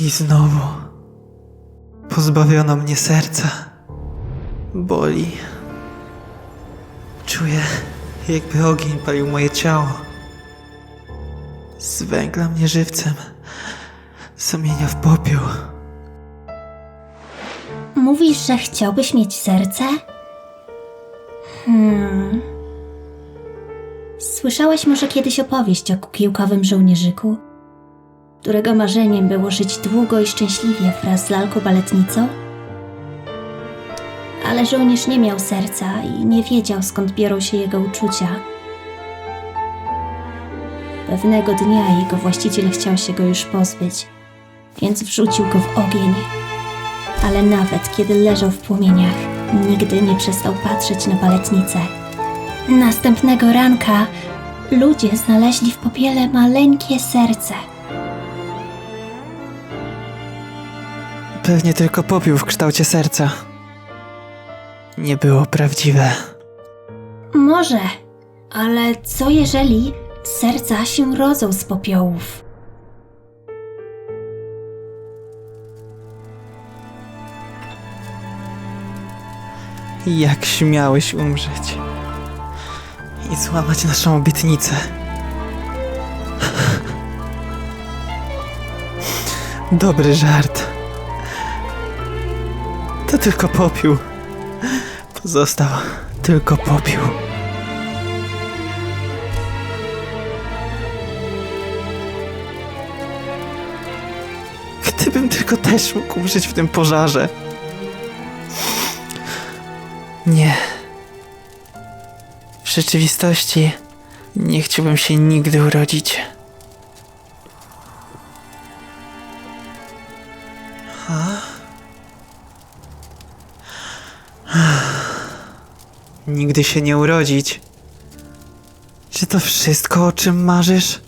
I znowu pozbawiono mnie serca. Boli. Czuję, jakby ogień palił moje ciało. Z węgla mnie żywcem zamienia w popiół. Mówisz, że chciałbyś mieć serce? Hmm. Słyszałeś może kiedyś opowieść o kukiełkowym żołnierzyku, którego marzeniem było żyć długo i szczęśliwie wraz z lalką-baletnicą? Ale żołnierz nie miał serca i nie wiedział skąd biorą się jego uczucia. Pewnego dnia jego właściciel chciał się go już pozbyć, więc wrzucił go w ogień ale nawet kiedy leżał w płomieniach, nigdy nie przestał patrzeć na baletnicę. Następnego ranka ludzie znaleźli w popiele maleńkie serce. Pewnie tylko popiół w kształcie serca. Nie było prawdziwe. Może, ale co jeżeli serca się rodzą z popiołów? Jak śmiałeś umrzeć i złamać naszą obietnicę. Dobry żart. To tylko popiół. Pozostał tylko popiół. Gdybym tylko też mógł umrzeć w tym pożarze. Nie. W rzeczywistości nie chciałbym się nigdy urodzić. Nigdy się nie urodzić. Czy to wszystko, o czym marzysz?